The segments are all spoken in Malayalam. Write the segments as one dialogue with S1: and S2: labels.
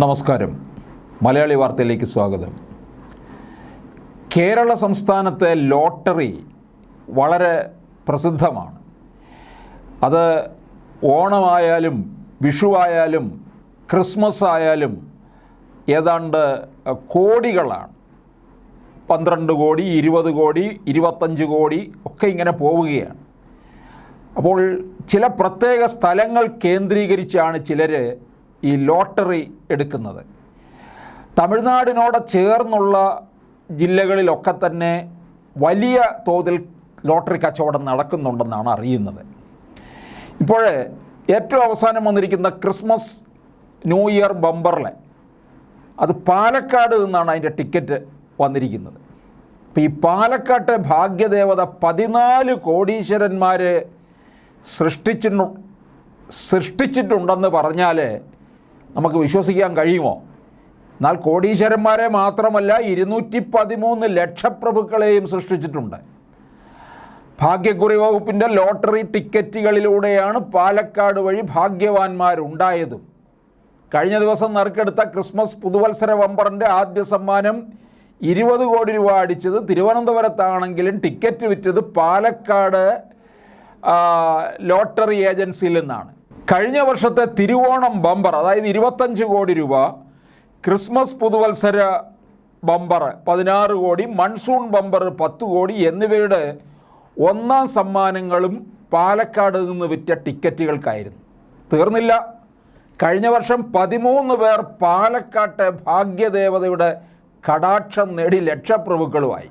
S1: നമസ്കാരം. മലയാളി വാർത്തയിലേക്ക് സ്വാഗതം. കേരള സംസ്ഥാനത്തെ ലോട്ടറി വളരെ പ്രസിദ്ധമാണ്. അത് ഓണമായാലും വിഷുവായാലും ക്രിസ്മസ് ആയാലും ഏതാണ്ട് കോടികളാണ്. പന്ത്രണ്ട് കോടി ഇരുപത് കോടി ഇരുപത്തഞ്ച് കോടി ഒക്കെ ഇങ്ങനെ പോവുകയാണ്. അപ്പോൾ ചില പ്രത്യേക സ്ഥലങ്ങൾ കേന്ദ്രീകരിച്ചാണ് ചിലർ ഈ ലോട്ടറി എടുക്കുന്നത്. തമിഴ്നാടിനോട് ചേർന്നുള്ള ജില്ലകളിലൊക്കെ തന്നെ വലിയ തോതിൽ ലോട്ടറി കച്ചവടം നടക്കുന്നുണ്ടെന്നാണ് അറിയുന്നത്. ഇപ്പോൾ ഏറ്റവും അവസാനം വന്നിരിക്കുന്ന ക്രിസ്മസ് ന്യൂ ഇയർ ബമ്പറിലെ അത് പാലക്കാട് നിന്നാണ് അതിന്റെ ടിക്കറ്റ് വന്നിരിക്കുന്നത്. അപ്പോൾ ഈ പാലക്കാട്ടെ ഭാഗ്യദേവത പതിനാല് കോടീശ്വരന്മാർ സൃഷ്ടിച്ചിട്ടു സൃഷ്ടിച്ചിട്ടുണ്ടെന്ന് പറഞ്ഞാൽ നമുക്ക് വിശ്വസിക്കാൻ കഴിയുമോ? എന്നാൽ കോടീശ്വരന്മാരെ മാത്രമല്ല ഇരുന്നൂറ്റി പതിമൂന്ന് ലക്ഷപ്രഭുക്കളെയും സൃഷ്ടിച്ചിട്ടുണ്ട്. ഭാഗ്യക്കുറി വകുപ്പിന്റെ ലോട്ടറി ടിക്കറ്റുകളിലൂടെയാണ് പാലക്കാട് വഴി ഭാഗ്യവാന്മാരുണ്ടായതും. കഴിഞ്ഞ ദിവസം നറുക്കെടുത്ത ക്രിസ്മസ് പുതുവത്സര വമ്പറിന്റെ ആദ്യ സമ്മാനം ഇരുപത് കോടി രൂപ അടിച്ചത് തിരുവനന്തപുരത്താണെങ്കിലും ടിക്കറ്റ് വിറ്റത് പാലക്കാട് ലോട്ടറി ഏജൻസിയിൽ നിന്നാണ്. കഴിഞ്ഞ വർഷത്തെ തിരുവോണം ബമ്പർ അതായത് ഇരുപത്തഞ്ച് കോടി രൂപ ക്രിസ്മസ് പുതുവത്സര ബമ്പർ പതിനാറ് കോടി മൺസൂൺ ബമ്പർ പത്ത് കോടി എന്നിവയുടെ ഒന്നാം സമ്മാനങ്ങളും പാലക്കാട് നിന്ന് വിറ്റ ടിക്കറ്റുകൾക്കായിരുന്നു. തീർന്നില്ല. കഴിഞ്ഞ വർഷം പതിമൂന്ന് പേർ പാലക്കാട്ടെ ഭാഗ്യദേവതയുടെ കടാക്ഷം നേടി ലക്ഷപ്രഭുക്കളുമായി.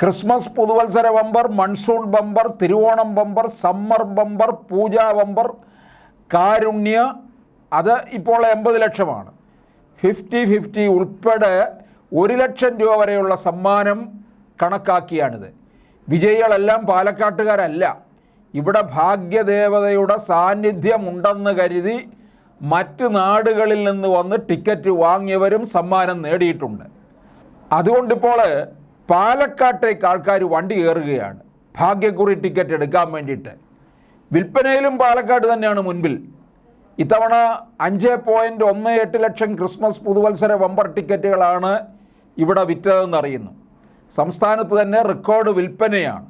S1: ക്രിസ്മസ് പുതുവത്സര bumper monsoon bumper Thiruvonam bumper summer bumper Puja bumper Karunya അത് ഇപ്പോൾ എൺപത് ലക്ഷമാണ്. ഫിഫ്റ്റി ഫിഫ്റ്റി ഉൾപ്പെടെ ഒരു ലക്ഷം രൂപ വരെയുള്ള സമ്മാനം കണക്കാക്കിയാണിത്. വിജയികളെല്ലാം പാലക്കാട്ടുകാരല്ല. ഇവിടെ ഭാഗ്യദേവതയുടെ സാന്നിധ്യമുണ്ടെന്ന് കരുതി മറ്റ് നാടുകളിൽ നിന്ന് വന്ന് ടിക്കറ്റ് വാങ്ങിയവരും സമ്മാനം നേടിയിട്ടുണ്ട്. അതുകൊണ്ടിപ്പോൾ പാലക്കാട്ടേക്ക് ആൾക്കാർ വണ്ടി കയറുകയാണ്. ഭാഗ്യക്കുറി ടിക്കറ്റ് എടുക്കാൻ വേണ്ടിയിട്ട്. വിൽപ്പനയിലും പാലക്കാട് തന്നെയാണ് മുൻപിൽ. ഇത്തവണ അഞ്ച് പോയിന്റ് ഒന്ന് എട്ട് ലക്ഷം ക്രിസ്മസ് പുതുവത്സര വമ്പർ ടിക്കറ്റുകളാണ് ഇവിടെ വിറ്റതെന്ന് അറിയുന്നു. സംസ്ഥാനത്ത് തന്നെ റെക്കോർഡ് വിൽപ്പനയാണ്.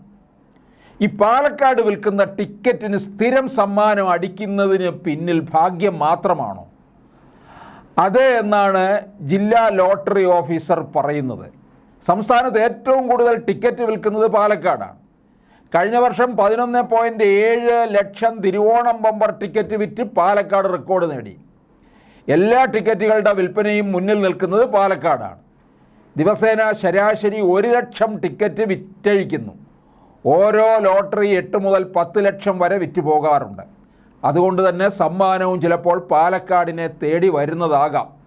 S1: ഈ പാലക്കാട് വിൽക്കുന്ന ടിക്കറ്റിന് സ്ഥിരം സമ്മാനം അടിക്കുന്നതിന് പിന്നിൽ ഭാഗ്യം മാത്രമാണോ? അതെ എന്നാണ് ജില്ലാ ലോട്ടറി ഓഫീസർ പറയുന്നത്. സംസ്ഥാനത്ത് ഏറ്റവും കൂടുതൽ ടിക്കറ്റ് വിൽക്കുന്നത് പാലക്കാടാണ്. കഴിഞ്ഞ വർഷം പതിനൊന്ന് പോയിന്റ് ഏഴ് ലക്ഷം തിരുവോണം ബമ്പർ ടിക്കറ്റ് വിറ്റ് പാലക്കാട് റെക്കോർഡ് നേടി. എല്ലാ ടിക്കറ്റുകളുടെ വിൽപ്പനയും മുന്നിൽ നിൽക്കുന്നത് പാലക്കാടാണ്. ദിവസേന ശരാശരി ഒരു ലക്ഷം ടിക്കറ്റ് വിറ്റഴിക്കുന്നു. ഓരോ ലോട്ടറി എട്ട് മുതൽ പത്ത് ലക്ഷം വരെ വിറ്റ് പോകാറുണ്ട്. അതുകൊണ്ട് തന്നെ സമ്മാനവും ചിലപ്പോൾ പാലക്കാടിനെ തേടി വരുന്നതാകാം.